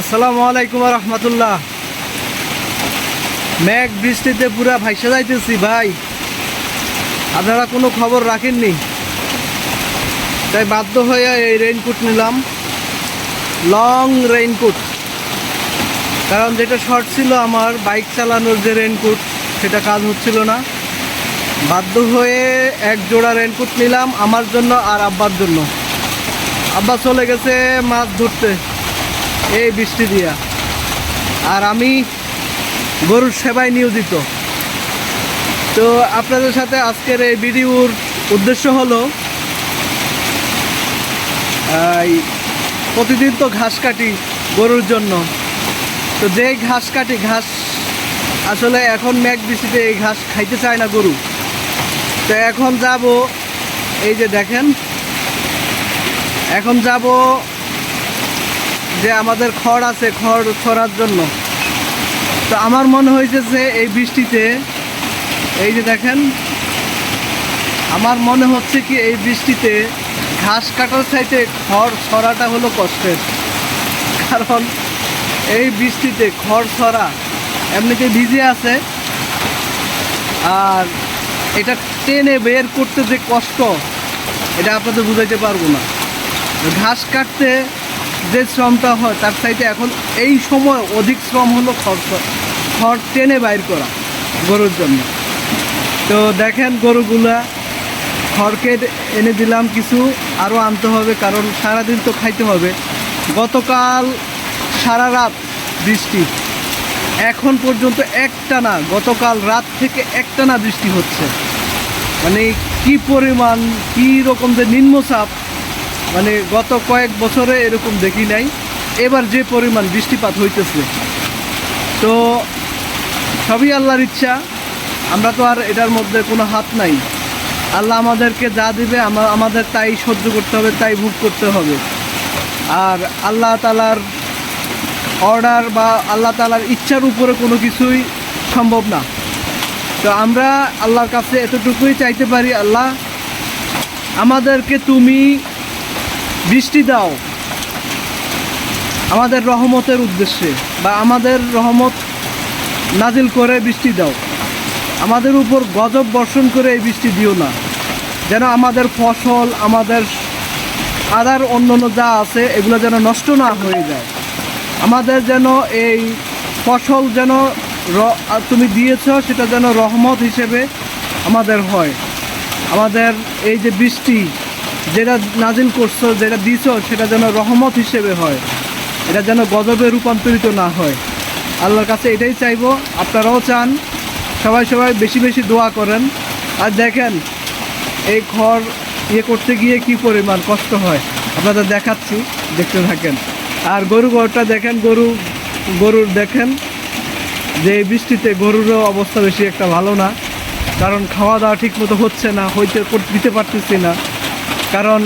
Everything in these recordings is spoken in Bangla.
আসসালামু আলাইকুম রহমতুল্লাহ। মেঘ বৃষ্টিতে পুরা ভাইসা যাইতেছি ভাই। আপনারা কোনো খবর রাখেননি? তাই বাধ্য হয়ে এই রেইনকোট নিলাম। লং রেইনকোট কারণ যেটা শর্ট ছিল আমার বাইক চালানোর যে রেইনকোট সেটা কাজ হচ্ছিল না। বাধ্য হয়ে এক জোড়া রেইনকোট নিলাম আমার জন্য আর আব্বার জন্য। আব্বা চলে গেছে মাছ ধরতে। এই বৃষ্টি দিয়া। আর আমি গরুর সেবায় নিয়োজিত। তো আপনাদের সাথে আজকের এই ভিডিওর উদ্দেশ্য হলো প্রতিদিন তো ঘাস কাটি গরুর জন্য। তো যে ঘাস কাটি, ঘাস আসলে এখন মেঘ বৃষ্টিতে এই ঘাস খাইতে চায় না গরু। তো এখন যাব, এই যে দেখেন, এখন যাব যে আমাদের খড় আছে, খড় ছড়ার জন্য। তো আমার মনে হয়েছে যে এই বৃষ্টিতে, এই যে দেখেন, আমার মনে হচ্ছে কি এই বৃষ্টিতে ঘাস কাটার চাইতে খড় ছড়াটা হলো কষ্টের। কারণ এই বৃষ্টিতে খড় ছড়া এমনিতে ভিজে আছে, আর এটা টেনে বের করতে যে কষ্ট, এটা আপনাদের বুঝাইতে পারব না। ঘাস কাটতে যে শ্রমটা হয়, তার চাইতে এখন এই সময় অধিক শ্রম হলো খড় খড় টেনে বাইর করা গরুর জন্য। তো দেখেন গরুগুলা, খড়কে এনে দিলাম কিছু আরও আনতে হবে, কারণ সারাদিন তো খাইতে হবে। গতকাল সারা রাত বৃষ্টি। এখন পর্যন্ত একটা না, গতকাল রাত থেকে একটা না বৃষ্টি হচ্ছে। মানে কি পরিমাণ, কি রকম যে নিম্নচাপ মানে গত কয়েক বছরে এরকম দেখি নাই। এবার যে পরিমাণ বৃষ্টিপাত হইতেছে। তো সবই আল্লাহর ইচ্ছা। আমরা তো আর এটার মধ্যে কোনো হাত নাই। আল্লাহ আমাদেরকে যা দিবে, আমা- আমাদের তাই সহ্য করতে হবে, তাই ভোগ করতে হবে। আর আল্লাহ তালার অর্ডার বা আল্লাহ তালার ইচ্ছার উপরে কোনো কিছুই সম্ভব না। তো আমরা আল্লাহর কাছে এতটুকুই চাইতে পারি, আল্লাহ, আমাদেরকে তুমি বৃষ্টি দাও। আমাদের রহমতের উদ্দেশ্যে বা আমাদের রহমত নাজিল করে বৃষ্টি দাও। আমাদের উপর গজব বর্ষণ করে এই বৃষ্টি দিও না। যেন আমাদের ফসল, আমাদের আদার অন্য অন্য যা আছে, এগুলো যেন নষ্ট না হয়ে যায়। আমাদের যেন এই ফসল যেন তুমি দিয়েছ, সেটা যেন রহমত হিসেবে আমাদের হয়। আমাদের এই যে বৃষ্টি যেটা নাজিল করছ, যেটা দিছ, সেটা যেন রহমত হিসেবে হয়। এটা যেন গজবে রূপান্তরিত না হয়। আল্লাহর কাছে এটাই চাইব। আপনারাও চান। সবাই সবাই বেশি বেশি দোয়া করেন। আর দেখেন, এই খড় ইয়ে করতে গিয়ে কি পরিমাণ কষ্ট হয়। আপনাদের দেখাচ্ছি, দেখতে থাকেন। আর গরু ঘরটা দেখেন, গরু, গরুর দেখেন। যে বৃষ্টিতে গরুরও অবস্থা বেশি একটা ভালো না। কারণ খাওয়া দাওয়া ঠিক মতো হচ্ছে না, হইতে, দিতে পারতেছি না। কারণ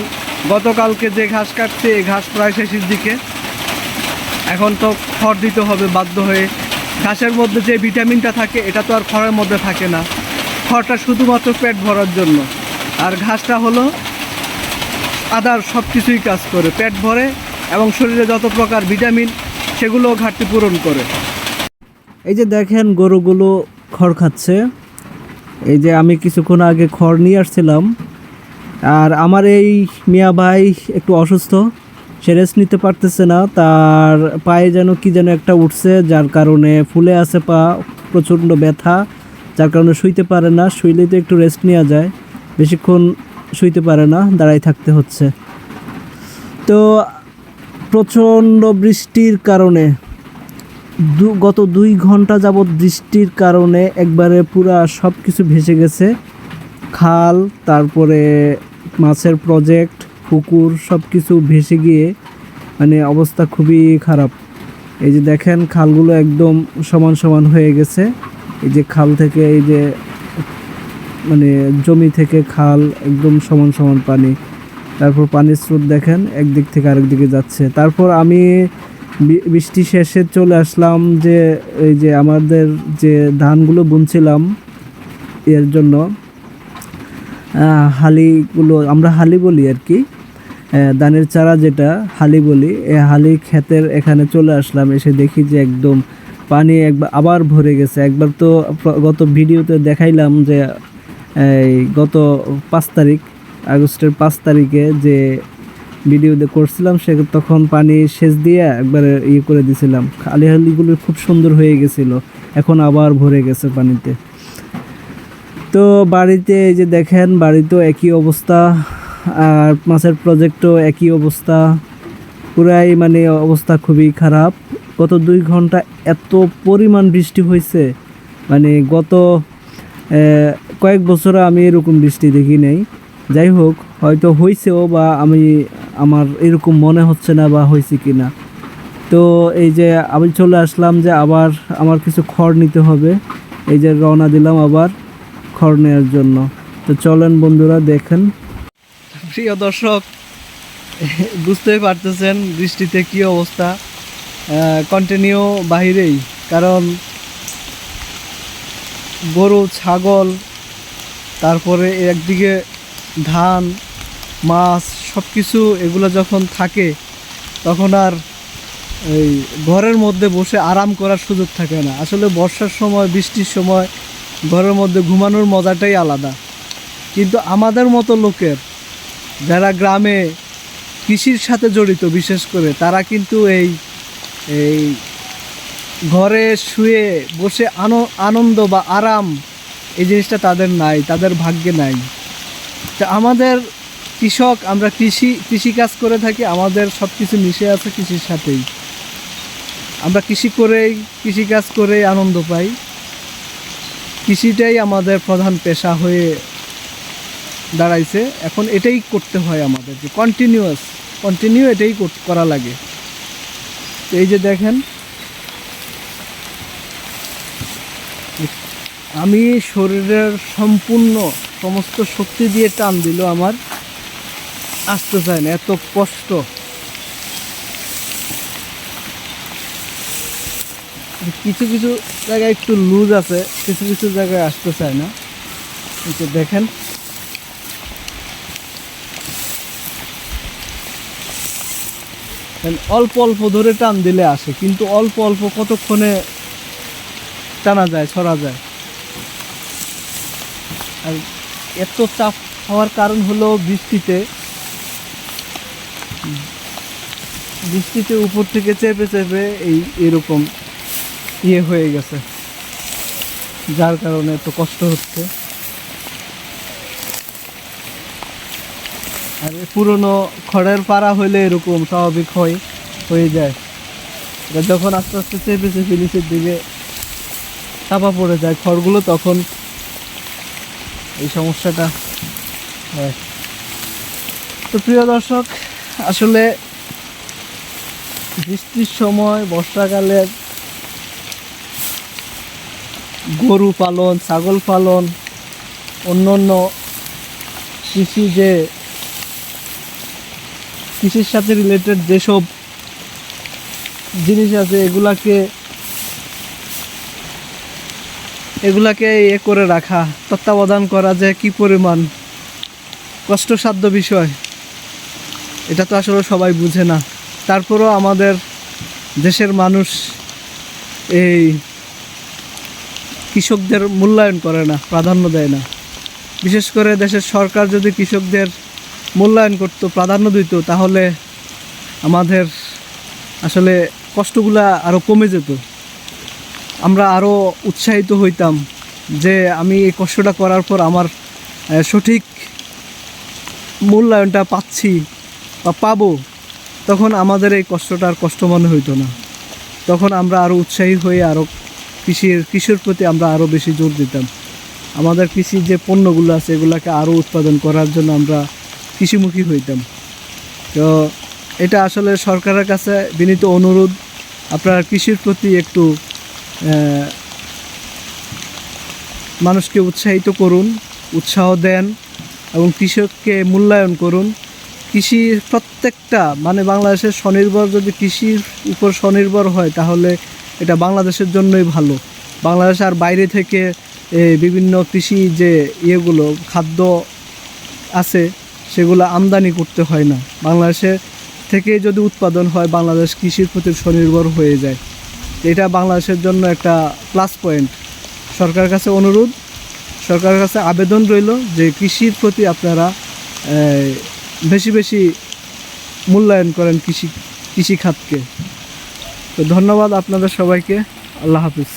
গতকালকে যে ঘাস কাটছে ঘাস প্রায় শেষের দিকে। এখন তো খড় দিতে হবে বাধ্য হয়ে। ঘাসের মধ্যে যে ভিটামিনটা থাকে, এটা তো আর খড়ের মধ্যে থাকে না। খড়টা শুধুমাত্র পেট ভরার জন্য। আর ঘাসটা হলো আদার সব কিছুই কাজ করে। পেট ভরে এবং শরীরে যত প্রকার ভিটামিন সেগুলো ঘাটতি পূরণ করে। এই যে দেখেন, গরুগুলো খড় খাচ্ছে। এই যে আমি কিছুক্ষণ আগে খড় নিয়ে আসছিলাম। আর আমার এই মিয়া ভাই একটু অসুস্থ, সে রেস্ট নিতে পারতেছে না, তার পায়ে যেন কি যেন একটা উঠছে, যার কারণে ফুলে আছে পা, প্রচণ্ড ব্যথা, যার কারণে শুইতে পারে না, শুইলেই তো একটু রেস্ট নেওয়া যায়, বেশিক্ষণ শুইতে পারে না দাঁড়াই থাকতে হচ্ছে। তো প্রচণ্ড বৃষ্টির কারণে, দু- গত দুই ঘণ্টা যাবৎ বৃষ্টির কারণে একবারে পুরা সব কিছু ভেসে গেছে, খাল, তারপরে মাছের প্রজেক্ট পুকুর সব কিছু ভেসে গিয়ে মানে অবস্থা খুবই খারাপ। এই যে দেখেন, খালগুলো একদম সমান সমান হয়ে গেছে। এই যে খাল থেকে, এই যে মানে জমি থেকে খাল একদম সমান সমান পানি। তারপর পানির স্রোত দেখেন, একদিক থেকে আরেক দিকে যাচ্ছে। তারপর আমি বৃষ্টি শেষে চলে আসলাম যে, এই যে আমাদের যে ধানগুলো বুনছিলাম, এর জন্য। হালিগুলো আমরা হালি বলি আর কি। দানের চারা যেটা, হালি বলি এই হালি ক্ষেতের এখানে চলে আসলাম, এসে দেখি যে একদম পানি একবার আবার ভরে গেছে। একবার তো গত ভিডিওতে দেখাইলাম যে, এই গত পাঁচ তারিখ, আগস্টের পাঁচ তারিখে যে ভিডিও দিয়ে করছিলাম, সে তখন পানি সেচ দিয়ে একবার ইয়ে করে দিছিলাম। খালি হালিগুলো খুব সুন্দর হয়ে গেছিল, এখন আবার ভরে গেছে পানিতে। তো বাড়িতে এই যে দেখেন, বাড়িতেও একই অবস্থা, আর মাছের প্রজেক্টও একই অবস্থা। পুরাই মানে অবস্থা খুবই খারাপ। গত দুই ঘণ্টা এত পরিমাণ বৃষ্টি হয়েছে। মানে গত কয়েক বছরে আমি এরকম বৃষ্টি দেখি নাই। যাই হোক, হয়তো হয়েছেও বা আমি, আমার এরকম মনে হচ্ছে না বা হয়েছে কি না তো এই যে আমি চলে আসলাম যে আবার আমার কিছু খড় নিতে হবে। এই যে রওনা দিলাম আবার। খড় নেওয়ার জন্য। তো চলেন বন্ধুরা, দেখেন। প্রিয় দর্শক, বুঝতেই পারতেছেন বৃষ্টিতে কি অবস্থা। কন্টিনিউ বাহিরেই, কারণ গরু, ছাগল, তারপরে একদিকে ধান, মাছ সব কিছু এগুলো যখন থাকে, তখন আর এই ঘরের মধ্যে বসে আরাম করার সুযোগ থাকে না। আসলে বর্ষার সময়, বৃষ্টির সময় ঘরের মধ্যে ঘুমানোর মজাটাই আলাদা। কিন্তু আমাদের মতো লোকের যারা গ্রামে কৃষির সাথে জড়িত, বিশেষ করে, তারা কিন্তু এই এই ঘরে শুয়ে বসে আনো, আনন্দ বা আরাম এই জিনিসটা তাদের নাই, তাদের ভাগ্যে নাই। তা আমাদের কৃষক, আমরা কৃষি কৃষিকাজ করে থাকি, আমাদের সব কিছু মিশে আছে কৃষির সাথেই। আমরা কৃষি করেই কৃষিকাজ করেই আনন্দ পাই। কৃষিটাই আমাদের প্রধান পেশা হয়ে দাঁড়াইছে। এখন এটাই করতে হয় আমাদেরকে কন্টিনিউয়াস কন্টিনিউ এটাই করা লাগে। এই যে দেখেন, আমি শরীরের সম্পূর্ণ সমস্ত শক্তি দিয়ে টান দিল আমার আসতে চায় না, এত কষ্ট। কিছু কিছু জায়গায় একটু লুজ আছে, কিছু কিছু জায়গায় আসতে চায় না যে দেখেন। অল্প অল্প ধরে টান দিলে আসে, কিন্তু অল্প অল্প কতক্ষণে টানা যায়, ছড়া যায়। আর এত চাপ হওয়ার কারণ হলো বৃষ্টিতে। বৃষ্টিতে উপর থেকে চেপে চেপে এই এরকম ইয়ে হয়ে গেছে। যার কারণে এত কষ্ট হচ্ছে। আর পুরনো খড়ের পাড়া হইলে এরকম স্বাভাবিক হয়, হয়ে যায়। যখন আস্তে আস্তে চেপে চেপে নিচের দিকে চাপা পড়ে যায় খড়গুলো, তখন এই সমস্যাটা হয়। তো প্রিয় দর্শক, আসলে বৃষ্টির সময়, বর্ষাকালে গরু পালন, ছাগল পালন অন্য অন্য কৃষি যে কৃষির সাথে রিলেটেড যেসব জিনিস আছে, এগুলাকে এগুলাকে এ করে রাখা, তত্ত্বাবধান করা যে কি পরিমাণ কষ্টসাধ্য বিষয়, এটা তো আসলে সবাই বুঝে না। তারপরও আমাদের দেশের মানুষ এই কৃষকদের মূল্যায়ন করে না, প্রাধান্য দেয় না। বিশেষ করে দেশের সরকার যদি কৃষকদের মূল্যায়ন করতো, প্রাধান্য দিত, তাহলে আমাদের আসলে কষ্টগুলা আরও কমে যেত। আমরা আরও উৎসাহিত হইতাম যে আমি এই কষ্টটা করার পর আমার সঠিক মূল্যায়নটা পাচ্ছি বা পাবো, তখন আমাদের এই কষ্টটা আর কষ্ট মনে হইতো না। তখন আমরা আরও উৎসাহী হয়ে আরও কৃষির কৃষির প্রতি আমরা আরও বেশি জোর দিতাম। আমাদের কৃষির যে পণ্যগুলো আছে, এগুলোকে আরও উৎপাদন করার জন্য আমরা কৃষিমুখী হইতাম। তো এটা আসলে সরকারের কাছে বিনীত অনুরোধ। আপনারা কৃষির প্রতি একটু মানুষকে উৎসাহিত করুন, উৎসাহ দেন এবং কৃষককে মূল্যায়ন করুন। কৃষি প্রত্যেকটা মানে বাংলাদেশের স্বনির্ভর যদি কৃষির উপর স্বনির্ভর হয়, তাহলে এটা বাংলাদেশের জন্যই ভালো। বাংলাদেশ আর বাইরে থেকে বিভিন্ন কৃষি যে ইয়েগুলো, খাদ্য আছে, সেগুলো আমদানি করতে হয় না। বাংলাদেশে থেকে যদি উৎপাদন হয়, বাংলাদেশ কৃষির প্রতি স্বনির্ভর হয়ে যায়। এটা বাংলাদেশের জন্য একটা প্লাস পয়েন্ট সরকারের কাছে অনুরোধ, সরকারের কাছে আবেদন রইল যে কৃষির প্রতি আপনারা বেশি বেশি মূল্যায়ন করেন কৃষি কৃষি খাতকে। তো ধন্যবাদ আপনাদের সবাইকে। আল্লাহ হাফিজ।